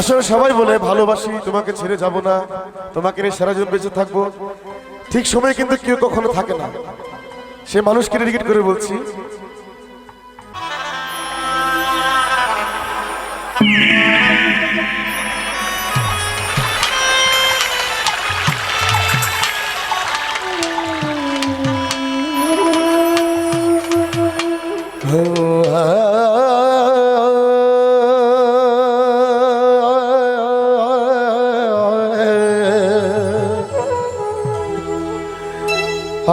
আসলে সবাই বলে, ভালোবাসি, তোমাকে ছেড়ে যাব না, তোমাকে নিয়ে সারা জীবন বেঁচে থাকব। ঠিক সময় কিন্তু কেউ কখনো থাকে না। সে মানুষকে ডেডিকেট করে বলছি na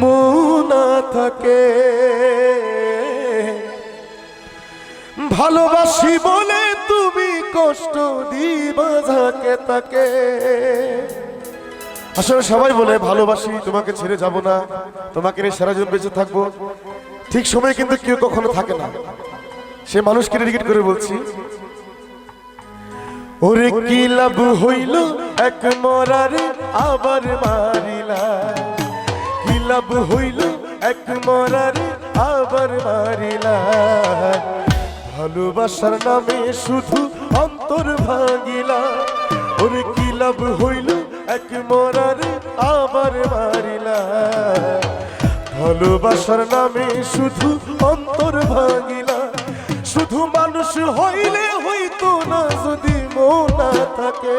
মনা থাকে। ভালোবাসি বলে তুমি কষ্ট দিবা যাকে তাকে। আসলে সবাই বলে, ভালোবাসি, তোমাকে ছেড়ে যাব না। তোমাকে নিয়ে সারা জীবন বেঁচে থাকব। ঠিক সময় কিন্তু কেউ কখনো থাকে না। সে মানুষকে ডেডিকেট করে বলছি, ওরে কি লাভ হইল এক মরারে আবার মারিলা? লাভ হইল, এক মরারে আবার মারিলা। ভালোবাসার নামে শুধু অন্তর ভাঙিলা ওরে কি লাভ হইল, এক মরারে আবার মারিলা। ভালোবাসার নামে শুধু অন্তর ভাঙিলা শুধু মানুষ হইলে হইতো না যদি মোনা থাকে।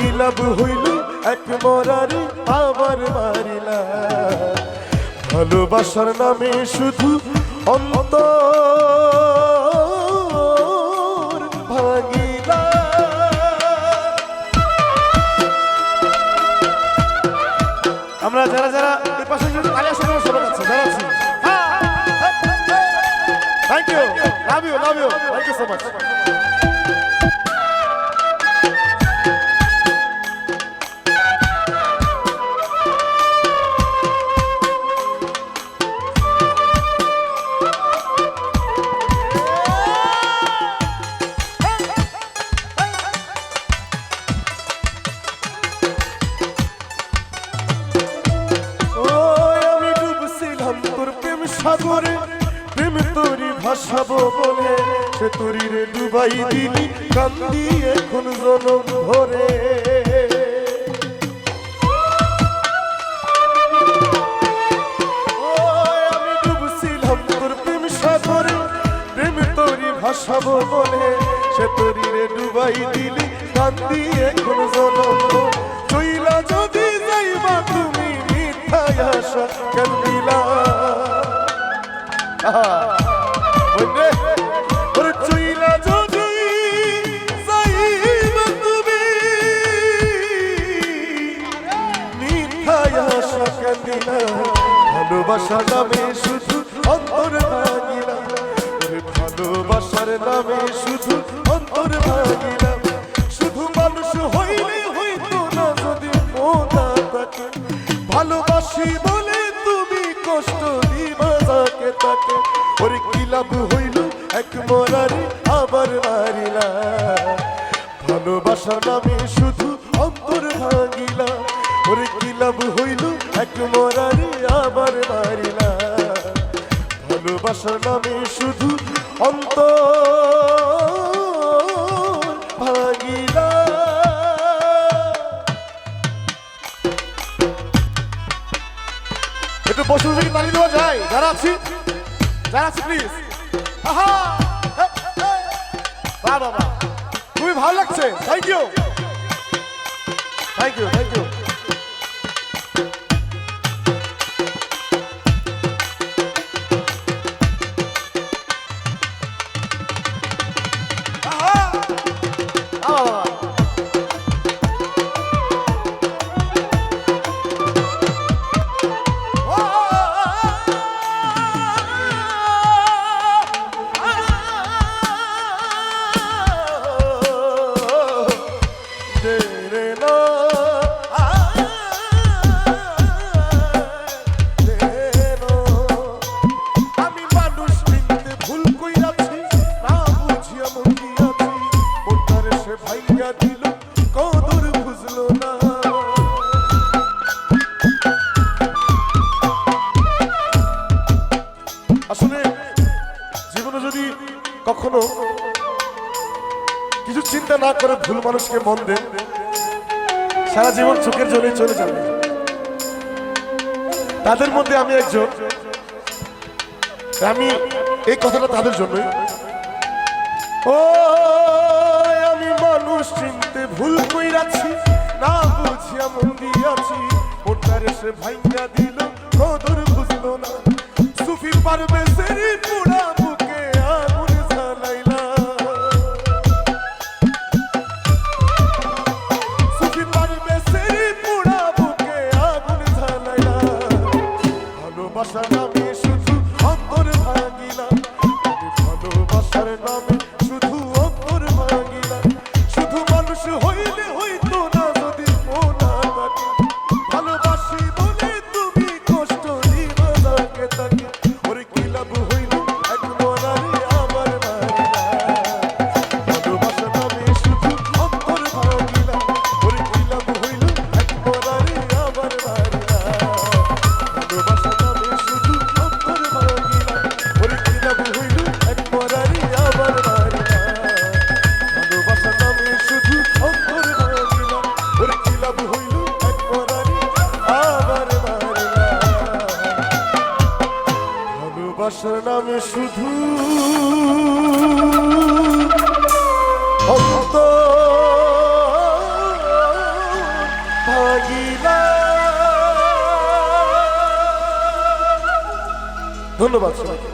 লাভ হইল এক মরারে আবার মারিলা। ভালোবাসার নামে শুধু ভাঙিলা। আমরা যারা যারা এই পাশে thank you you love you thank you so much সাগরে প্রেম তোরি ভাসাবো বলে, সে তোরি রে ডুবাই দিলি, কান্দি এখন জনম ওই আমি ডুবছিলাম তোর প্রেম সাগরে, প্রেম তোরি ভাসাবো বলে, সে তোরি রে ডুবাই দিলি, কান্দি এখন জনম চইলা যদি ভালোবাসা নামে শুধু অন্তর ওরে ভালোবাসার নামে শুধু অন্তর ভাগিলা। শুধু মানুষ হইলে হইতো না যদি মোনা থাকে। ভালোবাসি বলে তুমি কষ্ট ওরে কি লাভ হইল? এক মরারে আবার মারিলা। ভালোবাসা নামে শুধু অন্তর ভাঙিলা। ওরে কি লাভ হইল? এক মরারে আবার মারিলা। ভালোবাসার নামে শুধু অন্তর ভাঙিলা। একটু বসে বসে তালি দেওয়া যায়। যারা আছি আছি প্লিজ। বাহ বাহ খুবই ভালো লাগছে। Thank you thank you thank you যদি কখনো কিছু চিন্তা না করে ভুল মানুষকে মন দেন, সারা জীবন চোখের জলে চলে যাবে। তাদের মধ্যে আমি একজন। আমি এই কথাটা তাদের জন্যই। ও আমি মানুষ চিনতে ভুল কইরাছি, না বুঝিয়া মন দিয়াছি। ওটার সে ভাইয়া দিল কদর বুঝলো না। সুফি পারবে সেরি পুরা শুধু ধন্যবাদ সবাইকে।